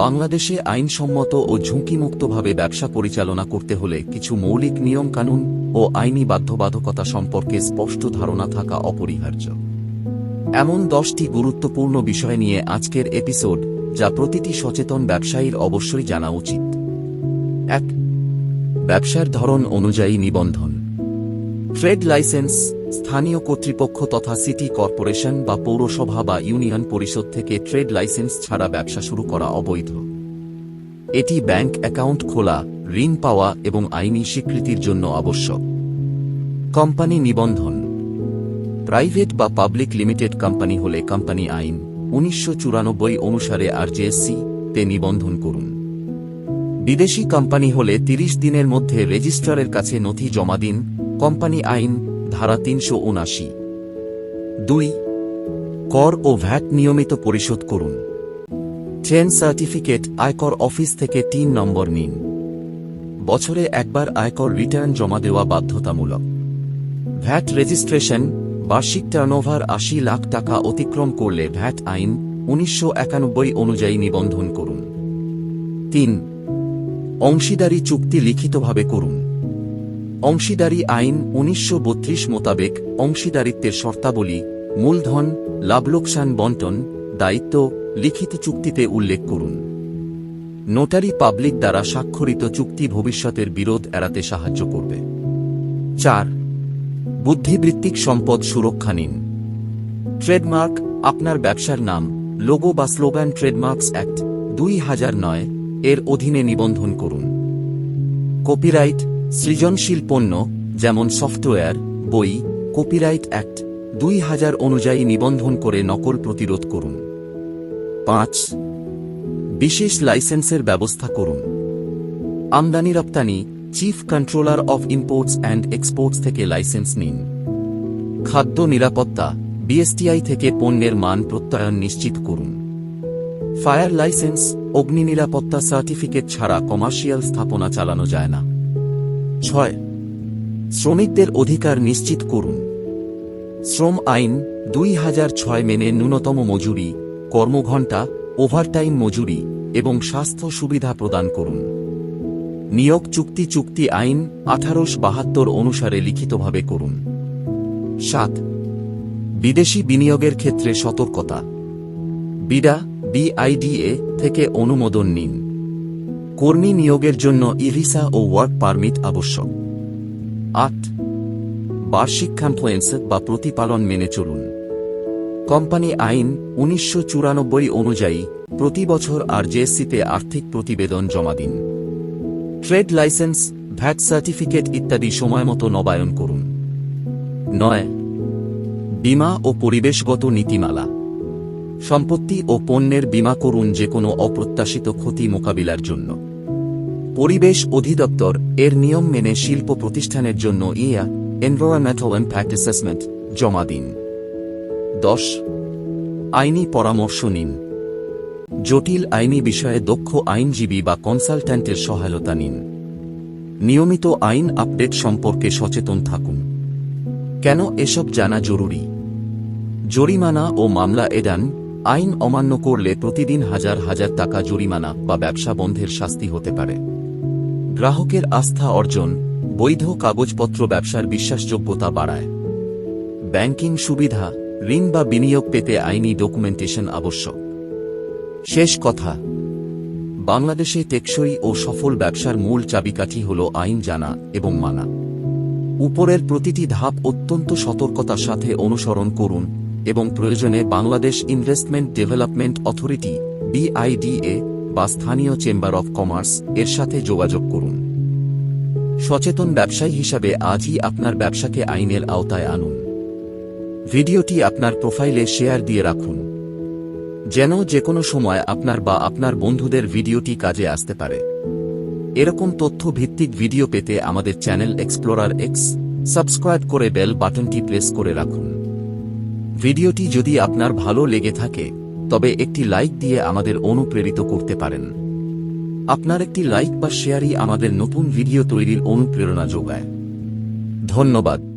বাংলাদেশে আইনসম্মত ও ঝুঁকিমুক্তভাবে ব্যবসা পরিচালনা করতে হলে কিছু মৌলিক নিয়মকানুন ও আইনি বাধ্যবাধকতা সম্পর্কে স্পষ্ট ধারণা থাকা অপরিহার্য। এমন দশটি গুরুত্বপূর্ণ বিষয় নিয়ে আজকের এপিসোড, যা প্রতিটি সচেতন ব্যবসায়ীর অবশ্যই জানা উচিত। এক, ব্যবসার ধরন অনুযায়ী নিবন্ধন। ট্রেড লাইসেন্স স্থানীয় কর্তৃপক্ষ তথা সিটি কর্পোরেশন বা পৌরসভা বা ইউনিয়ন পরিষদ থেকে ট্রেড লাইসেন্স ছাড়া ব্যবসা শুরু করা অবৈধ। এটি ব্যাংক অ্যাকাউন্ট খোলা, ঋণ পাওয়া এবং আইনি স্বীকৃতির জন্য আবশ্যক। কোম্পানি নিবন্ধন। প্রাইভেট বা পাবলিক লিমিটেড কোম্পানি হলে কোম্পানি আইন উনিশশো চুরানব্বই অনুসারে আরজেএসসি তে নিবন্ধন করুন। বিদেশি কোম্পানি হলে ৩০ দিনের মধ্যে রেজিস্ট্রারের কাছে নথি জমা দিন, কোম্পানি আইন ধারা তিনশো উনাশি দুই, কর ও ভ্যাট নিয়মিত পরিশোধ করুন। ট্রেন সার্টিফিকেট আয়কর অফিস থেকে তিন নম্বর নিন। বছরে একবার আয়কর রিটার্ন জমা দেওয়া বাধ্যতামূলক। ভ্যাট রেজিস্ট্রেশন, বার্ষিক টার্নওভার আশি লাখ টাকা অতিক্রম করলে ভ্যাট আইন উনিশশো একানব্বই অনুযায়ী নিবন্ধন করুন। তিন, অংশীদারি চুক্তি লিখিতভাবে করুন। অংশীদারি আইন উনিশশো বত্রিশ মোতাবেক অংশীদারিত্বের শর্তাবলী মূলধন লাভলোকসান বন্টন, দায়িত্ব, লিখিত চুক্তিতে উল্লেখ করুন। নোটারি পাবলিক দ্বারা স্বাক্ষরিত চুক্তি ভবিষ্যতের বিরোধ এড়াতে সাহায্য করবে। চার, বুদ্ধিবৃত্তিক সম্পদ সুরক্ষা নিন। ট্রেডমার্ক, আপনার ব্যবসার নাম, লোগো বা স্লোগান ট্রেডমার্কস অ্যাক্ট, দুই হাজার নয়, এর অধীনে নিবন্ধন করুন। কপিরাইট সৃজনশীল পণ্য, যেমন সফটওয়্যার, বই, কপিরাইট অ্যাক্ট, দুই হাজার অনুযায়ী নিবন্ধন করে নকল প্রতিরোধ করুন। পাঁচ, বিশেষ লাইসেন্সের ব্যবস্থা করুন। আমদানি রপ্তানি, chief controller of imports and exports থেকে লাইসেন্স নিন। খাদ্য নিরাপত্তা, বিএসটিআই থেকে পণ্যের মান প্রত্যয়ন নিশ্চিত করুন। ফায়ার লাইসেন্স, অগ্নি নিরাপত্তা সার্টিফিকেট ছাড়া কমার্শিয়াল স্থাপনা চালানো যায় না। ছয়। শ্রমিকদের অধিকার নিশ্চিত করুন। শ্রম আইন দুই হাজার ছয় মেনে ন্যূনতম মজুরি, কর্মঘণ্টা, ওভারটাইম মজুরি এবং স্বাস্থ্য সুবিধা প্রদান করুন। নিয়োগ চুক্তি চুক্তি আইন আঠারোশ বাহাত্তর অনুসারে লিখিতভাবে করুন। সাত। বিদেশি বিনিয়োগের ক্ষেত্রে সতর্কতা। বিডা, বিআইডিএ থেকে অনুমোদন নিন। কর্মী নিয়োগের জন্য ইভিসা ও ওয়ার্ক পারমিট আবশ্যক। আট, বার্ষিক কমপ্লেন্স বা প্রতিপালন মেনে চলুন। কোম্পানি আইন উনিশশো চুরানব্বই অনুযায়ী প্রতি বছর আরজেএসসিতে আর্থিক প্রতিবেদন জমা দিন। ট্রেড লাইসেন্স, ভ্যাট সার্টিফিকেট ইত্যাদি সময়মতো নবায়ন করুন। নয়, বীমা ও পরিবেশগত নীতিমালা। সম্পত্তি ও পণ্যের বীমা করুন যে কোনো অপ্রত্যাশিত ক্ষতি মোকাবিলার জন্য। পরিবেশ অধিদপ্তর এর নিয়ম মেনে শিল্প প্রতিষ্ঠানের জন্য ইয়া এনভায়রনমেন্টাল ইম্প্যাক্ট অ্যাসেসমেন্ট জমা দিন। দশ, আইনি পরামর্শ নিন। জটিল আইনি বিষয়ে দক্ষ আইনজীবী বা কনসালট্যান্টের সহায়তা নিন। নিয়মিত আইন আপডেট সম্পর্কে সচেতন থাকুন। কেন এসব জানা জরুরি? জরিমানা ও মামলা এডান, আইন অমান্য করলে প্রতিদিন হাজার হাজার টাকা জরিমানা বা ব্যবসা বন্ধের শাস্তি হতে পারে। গ্রাহকের আস্থা অর্জন, বৈধ কাগজপত্র ব্যবসার বিশ্বাসযোগ্যতা বাড়ায়। ব্যাংকিং সুবিধা, ঋণ বা বিনিয়োগ পেতে আইনি ডকুমেন্টেশন আবশ্যক। শেষ কথা, বাংলাদেশে টেকসই ও সফল ব্যবসার মূল চাবিকাঠি হল আইন জানা এবং মানা। উপরের প্রতিটি ধাপ অত্যন্ত সতর্কতার সাথে অনুসরণ করুন এবং প্রয়োজনে Bangladesh investment development authority, BIDA বা স্থানীয় চেম্বার অফ কমার্স এর সাথে যোগাযোগ করুন। সচেতন ব্যবসায়ী হিসাবে আজই আপনার ব্যবসাকে আইনের আওতায় আনুন। ভিডিওটি আপনার প্রোফাইলে শেয়ার দিয়ে রাখুন। যেন যে কোনো সময় আপনার বা আপনার বন্ধুদের ভিডিওটি কাজে আসতে পারে। এরকম তথ্য ভিত্তিক ভিডিও পেতে আমাদের চ্যানেল এক্সপ্লোরার এক্স সাবস্ক্রাইব করে বেল বাটনটি প্রেস করে রাখুন। ভিডিওটি যদি আপনার ভালো লেগে থাকে তবে একটি লাইক দিয়ে আমাদের অনুপ্রেরিত করতে পারেন। আপনার একটি লাইক বা শেয়ারই আমাদের নতুন ভিডিও তৈরির অনুপ্রেরণা যোগায়। ধন্যবাদ।